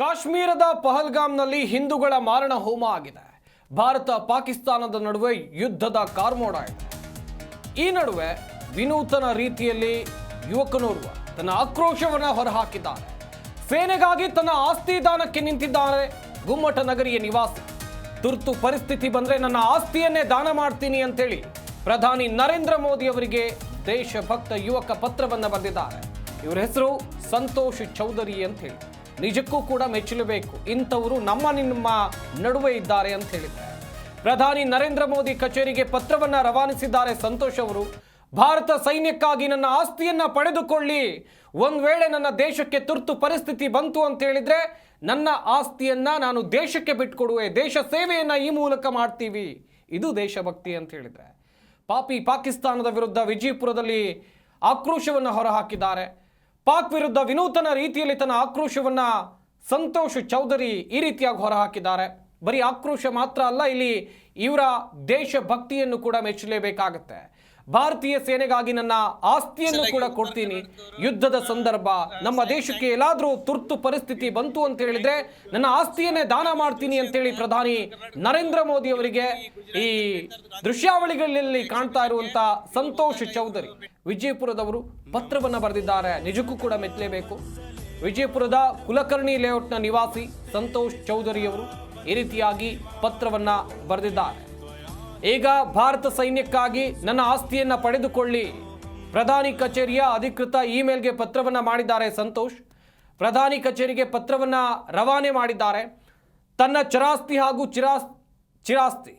ಕಾಶ್ಮೀರದ ಪಹಲ್ಗಾಮ್ನಲ್ಲಿ ಹಿಂದೂಗಳ ಮಾರಣ ಹೋಮ ಆಗಿದೆ. ಭಾರತ ಪಾಕಿಸ್ತಾನದ ನಡುವೆ ಯುದ್ಧದ ಕಾರ್ಮೋಡ ಇದೆ. ಈ ನಡುವೆ ವಿನೂತನ ರೀತಿಯಲ್ಲಿ ಯುವಕನೋರ್ವ ತನ್ನ ಆಕ್ರೋಶವನ್ನು ಹೊರಹಾಕಿದ್ದಾನೆ ಸೇನೆಗಾಗಿ ತನ್ನ ಆಸ್ತಿ ದಾನಕ್ಕೆ ನಿಂತಿದ್ದಾರೆ ಗುಮ್ಮಟ ನಗರಿಯ ನಿವಾಸಿ. ತುರ್ತು ಪರಿಸ್ಥಿತಿ ಬಂದರೆ ನನ್ನ ಆಸ್ತಿಯನ್ನೇ ದಾನ ಮಾಡ್ತೀನಿ ಅಂತೇಳಿ ಪ್ರಧಾನಿ ನರೇಂದ್ರ ಮೋದಿ ಅವರಿಗೆ ದೇಶಭಕ್ತ ಯುವಕ ಪತ್ರವನ್ನು ಬರೆದಿದ್ದಾರೆ. ಇವರ ಹೆಸರು ಸಂತೋಷ್ ಚೌಧರಿ ಅಂತ ಹೇಳಿ. ನಿಜಕ್ಕೂ ಕೂಡ ಮೆಚ್ಚಲೇಬೇಕು. ಇಂಥವರು ನಮ್ಮ ನಿಮ್ಮ ನಡುವೆ ಇದ್ದಾರೆ ಅಂತ ಹೇಳಿದ್ದಾರೆ. ಪ್ರಧಾನಿ ನರೇಂದ್ರ ಮೋದಿ ಕಚೇರಿಗೆ ಪತ್ರವನ್ನ ರವಾನಿಸಿದ್ದಾರೆ ಸಂತೋಷ್ ಅವರು. ಭಾರತ ಸೈನ್ಯಕ್ಕಾಗಿ ನನ್ನ ಆಸ್ತಿಯನ್ನ ಪಡೆದುಕೊಳ್ಳಿ. ಒಂದು ವೇಳೆ ನನ್ನ ದೇಶಕ್ಕೆ ತುರ್ತು ಪರಿಸ್ಥಿತಿ ಬಂತು ಅಂತ ಹೇಳಿದ್ರೆ ನನ್ನ ಆಸ್ತಿಯನ್ನ ನಾನು ದೇಶಕ್ಕೆ ಬಿಟ್ಕೊಡುವೆ. ದೇಶ ಸೇವೆಯನ್ನ ಈ ಮೂಲಕ ಮಾಡ್ತೀವಿ. ಇದು ದೇಶಭಕ್ತಿ ಅಂತ ಹೇಳಿದ್ರೆ. ಪಾಪಿ ಪಾಕಿಸ್ತಾನದ ವಿರುದ್ಧ ವಿಜಯಪುರದಲ್ಲಿ ಆಕ್ರೋಶವನ್ನು ಹೊರಹಾಕಿದ್ದಾರೆ. ಪಾಕ್ ವಿರುದ್ಧ ವಿನೂತನ ರೀತಿಯಲ್ಲಿ ತನ್ನ ಆಕ್ರೋಶವನ್ನ ಸಂತೋಷ್ ಚೌಧರಿ ಈ ರೀತಿಯಾಗಿ ಹೊರಹಾಕಿದ್ದಾರೆ. ಬರೀ ಆಕ್ರೋಶ ಮಾತ್ರ ಅಲ್ಲ, ಇಲ್ಲಿ ಇವರ ದೇಶಭಕ್ತಿಯನ್ನು ಕೂಡ ಮೆಚ್ಚಲೇಬೇಕಾಗತ್ತೆ. ಭಾರತೀಯ ಸೇನೆಗಾಗಿ ನನ್ನ ಆಸ್ತಿಯನ್ನು ಕೂಡ ಕೊಡ್ತೀನಿ. ಯುದ್ಧದ ಸಂದರ್ಭ, ನಮ್ಮ ದೇಶಕ್ಕೆ ಎಲ್ಲಾದರೂ ತುರ್ತು ಪರಿಸ್ಥಿತಿ ಬಂತು ಅಂತ ಹೇಳಿದ್ರೆ ನನ್ನ ಆಸ್ತಿಯನ್ನೇ ದಾನ ಮಾಡ್ತೀನಿ ಅಂತೇಳಿ ಪ್ರಧಾನಿ ನರೇಂದ್ರ ಮೋದಿ ಅವರಿಗೆ ಈ ದೃಶ್ಯಾವಳಿಗಳಲ್ಲಿ ಕಾಣ್ತಾ ಇರುವಂತ ಸಂತೋಷ್ ಚೌಧರಿ ವಿಜಯಪುರದವರು ಪತ್ರವನ್ನ ಬರೆದಿದ್ದಾರೆ. ನಿಜಕ್ಕೂ ಕೂಡ ಮೆಚ್ಚಲೇಬೇಕು. ವಿಜಯಪುರದ ಕುಲಕರ್ಣಿ ಲೇಔಟ್ನ ನಿವಾಸಿ ಸಂತೋಷ್ ಚೌಧರಿಯವರು ಈ ರೀತಿಯಾಗಿ ಪತ್ರವನ್ನ ಬರೆದಿದ್ದಾರೆ. ಈಗ ಭಾರತ ಸೈನ್ಯಕ್ಕಾಗಿ ನನ್ನ ಆಸ್ತಿಯನ್ನ ಪಡೆದುಕೊಳ್ಳಿ. ಪ್ರಧಾನಿ ಕಚೇರಿಯ ಅಧಿಕೃತ ಇಮೇಲ್ಗೆ ಪತ್ರವನ್ನ ಮಾಡಿದ್ದಾರೆ ಸಂತೋಷ್. ಪ್ರಧಾನಿ ಕಚೇರಿಗೆ ಪತ್ರವನ್ನ ರವಾನೆ ಮಾಡಿದ್ದಾರೆ. ತನ್ನ ಚರಾಸ್ತಿ ಹಾಗೂ ಚಿರಾಸ್, ಚಿರಾಸ್ತಿ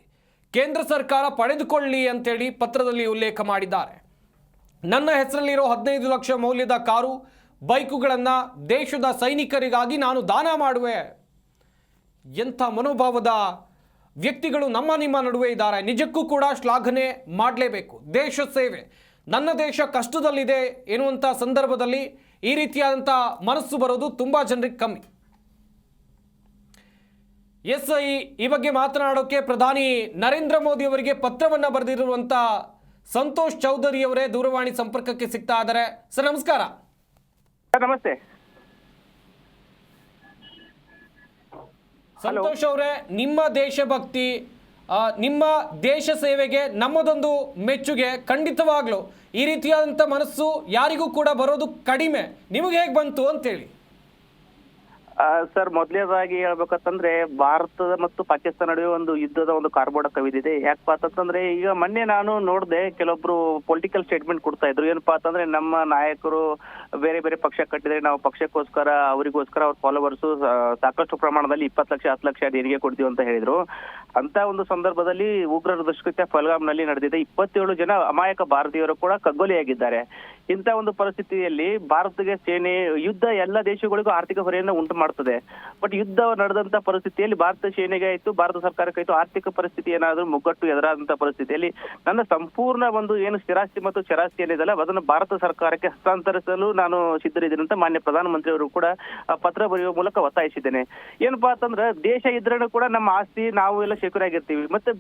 ಕೇಂದ್ರ ಸರ್ಕಾರ ಪಡೆದುಕೊಳ್ಳಿ ಅಂತೇಳಿ ಪತ್ರದಲ್ಲಿ ಉಲ್ಲೇಖ ಮಾಡಿದ್ದಾರೆ. ನನ್ನ ಹೆಸರಲ್ಲಿರೋ ಹದಿನೈದು ಲಕ್ಷ ಮೌಲ್ಯದ ಕಾರು, ಬೈಕುಗಳನ್ನು ದೇಶದ ಸೈನಿಕರಿಗಾಗಿ ನಾನು ದಾನ ಮಾಡುವೆ. ಎಂಥ ಮನೋಭಾವದ ವ್ಯಕ್ತಿಗಳು ನಮ್ಮ ನಿಮ್ಮ ನಡುವೆ ಇದ್ದಾರೆ. ನಿಜಕ್ಕೂ ಕೂಡ ಶ್ಲಾಘನೆ ಮಾಡಲೇಬೇಕು. ದೇಶ ಸೇವೆ. ನನ್ನ ದೇಶ ಕಷ್ಟದಲ್ಲಿದೆ ಎನ್ನುವಂಥ ಸಂದರ್ಭದಲ್ಲಿ ಈ ರೀತಿಯಾದಂಥ ಮನಸ್ಸು ಬರೋದು ತುಂಬ ಜನರಿಗೆ ಕಮ್ಮಿ. ಎಸ್ ಐ ಈ ಬಗ್ಗೆ ಮಾತನಾಡೋಕೆ ಪ್ರಧಾನಿ ನರೇಂದ್ರ ಮೋದಿ ಅವರಿಗೆ ಪತ್ರವನ್ನು ಬರೆದಿರುವಂಥ ಸಂತೋಷ್ ಚೌಧರಿ ಅವರೇ ದೂರವಾಣಿ ಸಂಪರ್ಕಕ್ಕೆ ಸಿಗ್ತಾ ಇದ್ದಾರೆ. ಸರ್, ನಮಸ್ಕಾರ. ನಮಸ್ತೆ. ಸಂತೋಷ್ ಅವರೇ, ನಿಮ್ಮ ದೇಶಭಕ್ತಿ ನಿಮ್ಮ ದೇಶ ಸೇವೆಗೆ, ನಮ್ಮದೊಂದು ಮೆಚ್ಚುಗೆ, ಖಂಡಿತವಾಗ್ಲು ಈ ರೀತಿಯಾದಂಥ ಮನಸ್ಸು ಯಾರಿಗೂ ಕೂಡ ಬರೋದು ಕಡಿಮೆ. ನಿಮಗೆ ಹೇಗೆ ಬಂತು ಅಂತೇಳಿ. ಸರ್ ಮೊದಲನೇದಾಗಿ ಹೇಳ್ಬೇಕಂತಂದ್ರೆ ಭಾರತ ಮತ್ತು ಪಾಕಿಸ್ತಾನ ನಡುವೆ ಒಂದು ಯುದ್ಧದ ಒಂದು ಕಾರ್ಬೋಡ ಕವಿದಿದೆ. ಯಾಕಪ್ಪ ಅಂತಂದ್ರೆ ಈಗ ಮೊನ್ನೆ ನಾನು ನೋಡಿದೆ, ಕೆಲವೊಬ್ರು ಪೊಲಿಟಿಕಲ್ ಸ್ಟೇಟ್ಮೆಂಟ್ ಕೊಡ್ತಾ ಇದ್ರು. ಏನಪ್ಪಾ ಅಂತಂದ್ರೆ ನಮ್ಮ ನಾಯಕರು ಬೇರೆ ಬೇರೆ ಪಕ್ಷ ಕಟ್ಟಿದ್ರೆ ನಾವು ಪಕ್ಷಕ್ಕೋಸ್ಕರ ಅವರಿಗೋಸ್ಕರ ಅವ್ರ ಫಾಲೋವರ್ಸ್ ಸಾಕಷ್ಟು ಪ್ರಮಾಣದಲ್ಲಿ ಇಪ್ಪತ್ತು ಲಕ್ಷ, ಹತ್ತು ಲಕ್ಷ ದೇಣಿಗೆ ಕೊಡ್ತೀವಿ ಅಂತ ಹೇಳಿದ್ರು. ಅಂತ ಒಂದು ಸಂದರ್ಭದಲ್ಲಿ ಉಗ್ರರ ದುಷ್ಕೃತ್ಯ ಫಲ್ಗಾಮ್ನಲ್ಲಿ ನಡೆದಿದೆ. ಇಪ್ಪತ್ತೇಳು ಜನ ಅಮಾಯಕ ಭಾರತೀಯರು ಕೂಡ ಕಗ್ಗೊಲೆಯಾಗಿದ್ದಾರೆ. ಇಂಥ ಒಂದು ಪರಿಸ್ಥಿತಿಯಲ್ಲಿ ಭಾರತಕ್ಕೆ ಸೇನೆ, ಯುದ್ಧ ಎಲ್ಲ ದೇಶಗಳಿಗೂ ಆರ್ಥಿಕ ಹೊರೆಯನ್ನು ಉಂಟು ಮಾಡ್ತದೆ. ಬಟ್ ಯುದ್ಧ ನಡೆದಂತ ಪರಿಸ್ಥಿತಿಯಲ್ಲಿ ಭಾರತ ಸೇನೆಗೆ ಆಯ್ತು, ಭಾರತ ಸರ್ಕಾರಕ್ಕೆ ಆಯ್ತು, ಆರ್ಥಿಕ ಪರಿಸ್ಥಿತಿ ಏನಾದ್ರೂ ಮುಗ್ಗಟ್ಟು ಎದುರಾದಂತ ಪರಿಸ್ಥಿತಿಯಲ್ಲಿ ನನ್ನ ಸಂಪೂರ್ಣ ಒಂದು ಏನು ಸ್ಥಿರಾಸ್ತಿ ಮತ್ತು ಚರಾಸ್ತಿ ಏನಿದೆಲ್ಲ ಅದನ್ನು ಭಾರತ ಸರ್ಕಾರಕ್ಕೆ ಹಸ್ತಾಂತರಿಸಲು ನಾನು ಸಿದ್ಧರಿದ್ದೀನಿ ಅಂತ ಮಾನ್ಯ ಪ್ರಧಾನಮಂತ್ರಿ ಅವರು ಕೂಡ ಪತ್ರ ಬರೆಯುವ ಮೂಲಕ ಒತ್ತಾಯಿಸಿದ್ದೇನೆ. ಏನಪ್ಪಾ ಅಂತಂದ್ರೆ, ದೇಶ ಇದ್ರೂ ಕೂಡ ನಮ್ಮ ಆಸ್ತಿ, ನಾವು ಎಲ್ಲ ಸೆಕ್ಯೂರ್ ಆಗಿರ್ತೀವಿ ಮತ್ತೆ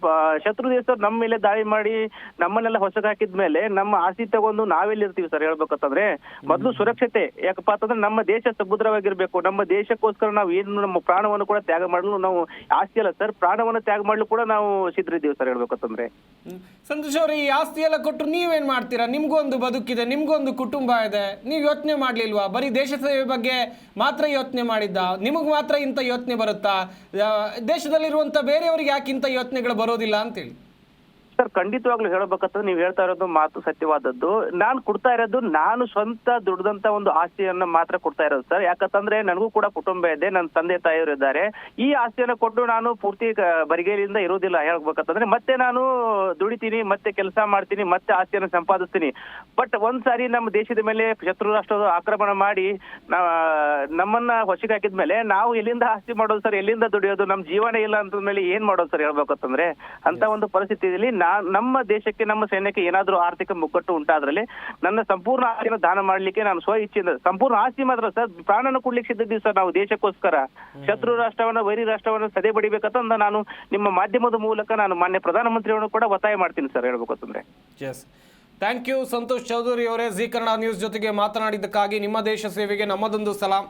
ಶತ್ರು ದೇಶದವ್ರು ನಮ್ಮ ಮೇಲೆ ದಾಳಿ ಮಾಡಿ ನಮ್ಮನ್ನೆಲ್ಲ ಹೊಸಗಾಕಿದ್ಮೇಲೆ ನಮ್ಮ ಆಸ್ತಿ ತಗೊಂಡು ನಾವೆಲ್ಲಿರ್ತೀವಿ ಸರ್? ಹೇಳ್ಬೇಕಂತಂದ್ರೆ ಮೊದಲು ಸುರಕ್ಷತೆ. ಯಾಕಪ್ಪ ಅಂತಂದ್ರೆ ನಮ್ಮ ದೇಶ ಸಮುದ್ರವಾಗಿರ್ಬೇಕು. ನಮ್ಮ ದೇಶಕ್ಕೋಸ್ಕರ ನಾವು ಏನು ನಮ್ಮ ಪ್ರಾಣವನ್ನು ಕೂಡ ತ್ಯಾಗ ಮಾಡಲು ನಾವು ಆಸ್ತಿ ಅಲ್ಲ ಸರ್. ಪ್ರಾಣವನ್ನು ತ್ಯಾಗ ಮಾಡಲು ಕೂಡ ನಾವು ಸಿದ್ಧರಿದ್ದೀವಿ ಸರ್ ಹೇಳ್ಬೇಕಂತಂದ್ರೆ. ಸಂತೋಷ್ ಅವ್ರೆ ಈ ಆಸ್ತಿ ಎಲ್ಲ ಕೊಟ್ಟರು ನೀವೇನ್ ಮಾಡ್ತೀರಾ? ನಿಮ್ಗೊಂದು ಬದುಕಿದೆ ನಿಮ್ಗೊಂದು ಕುಟುಂಬ ಇದೆ. ನೀವು ಯೋಚನೆ ಮಾಡ್ಲಿಲ್ವಾ? ಬರೀ ದೇಶ ಸೇವೆ ಬಗ್ಗೆ ಮಾತ್ರ ಯೋಚನೆ ಮಾಡಿದ್ದ? ನಿಮಗ್ ಮಾತ್ರ ಇಂಥ ಯೋಚನೆ ಬರುತ್ತಾ? ದೇಶದಲ್ಲಿರುವಂತ ಬೇರೆಯವ್ರಿಗೆ ಯಾಕೆ ಇಂಥ ಯೋಚನೆಗಳು ಬರೋದಿಲ್ಲ ಅಂತೇಳಿ. ಸರ್ ಖಂಡಿತವಾಗ್ಲೂ ಹೇಳಬೇಕಂತ ನೀವು ಹೇಳ್ತಾ ಇರೋದು ಮಾತು ಸತ್ಯವಾದದ್ದು. ನಾನು ಕೊಡ್ತಾ ಇರೋದು ನಾನು ಸ್ವಂತ ದುಡ್ದಂತ ಒಂದು ಆಸ್ತಿಯನ್ನ ಮಾತ್ರ ಕೊಡ್ತಾ ಇರೋದು ಸರ್. ಯಾಕಂತಂದ್ರೆ ನನಗೂ ಕೂಡ ಕುಟುಂಬ ಇದೆ ನನ್ನ ತಂದೆ ತಾಯಿಯವರು ಇದ್ದಾರೆ. ಈ ಆಸ್ತಿಯನ್ನ ಕೊಟ್ಟು ನಾನು ಪೂರ್ತಿ ಬರಿಗೈಲಿಂದ ಇರೋದಿಲ್ಲ ಹೇಳ್ಬೇಕಂತಂದ್ರೆ ಮತ್ತೆ ನಾನು ದುಡಿತೀನಿ ಮತ್ತೆ ಕೆಲಸ ಮಾಡ್ತೀನಿ ಮತ್ತೆ ಆಸ್ತಿಯನ್ನು ಸಂಪಾದಿಸ್ತೀನಿ. ಬಟ್ ಒಂದ್ಸಾರಿ ನಮ್ಮ ದೇಶದ ಮೇಲೆ ಶತ್ರು ರಾಷ್ಟ್ರದ ಆಕ್ರಮಣ ಮಾಡಿ ನಮ್ಮನ್ನ ಹೊಸಿಗೆ ಹಾಕಿದ್ಮೇಲೆ ನಾವು ಎಲ್ಲಿಂದ ಆಸ್ತಿ ಮಾಡೋದು ಸರ್? ಎಲ್ಲಿಂದ ದುಡಿಯೋದು? ನಮ್ಮ ಜೀವನ ಇಲ್ಲ ಅಂತಂದ್ಮೇಲೆ ಏನ್ ಮಾಡೋದು ಸರ್ ಹೇಳ್ಬೇಕಂತಂದ್ರೆ ಅಂತ ಒಂದು ಪರಿಸ್ಥಿತಿಯಲ್ಲಿ ನಮ್ಮ ದೇಶಕ್ಕೆ ನಮ್ಮ ಸೈನ್ಯಕ್ಕೆ ಏನಾದ್ರೂ ಆರ್ಥಿಕ ಮುಗ್ಗಟ್ಟು ಉಂಟಾದ್ರಲ್ಲಿ ನನ್ನ ಸಂಪೂರ್ಣ ಆಸ್ತಿನ ದಾನ ಮಾಡ್ಲಿಕ್ಕೆ ನಾನು ಸ್ವ ಇಚ್ಛೆಯಿಂದ ಸಂಪೂರ್ಣ ಆಸ್ತಿ ಮಾತ್ರ ಸರ್ ಪ್ರಾಣನ ಕೊಡ್ಲಿಕ್ಕೆ ಸಿದ್ಧ ಸರ್ ನಾವು ದೇಶಕ್ಕೋಸ್ಕರ. ಶತ್ರು ರಾಷ್ಟ್ರವನ್ನ ವೈರಿ ರಾಷ್ಟ್ರವನ್ನ ಸದೆ ಬಡಿಬೇಕಂತ ನಾನು ನಿಮ್ಮ ಮಾಧ್ಯಮದ ಮೂಲಕ ನಾನು ಮಾನ್ಯ ಪ್ರಧಾನಮಂತ್ರಿಯವರನ್ನು ಕೂಡ ಒತ್ತಾಯ ಮಾಡ್ತೀನಿ sir ಹೇಳ್ಬೇಕಂತಂದ್ರೆ yes thank you Santosh Chaudhary ಅವರೇ. ಜೀ ಕನ್ನಡ ನ್ಯೂಸ್ ಜೊತೆಗೆ ಮಾತನಾಡಿದ್ದಕ್ಕಾಗಿ ನಿಮ್ಮ ದೇಶ ಸೇವೆಗೆ ನಮ್ಮದೊಂದು ಸಲಾಂ.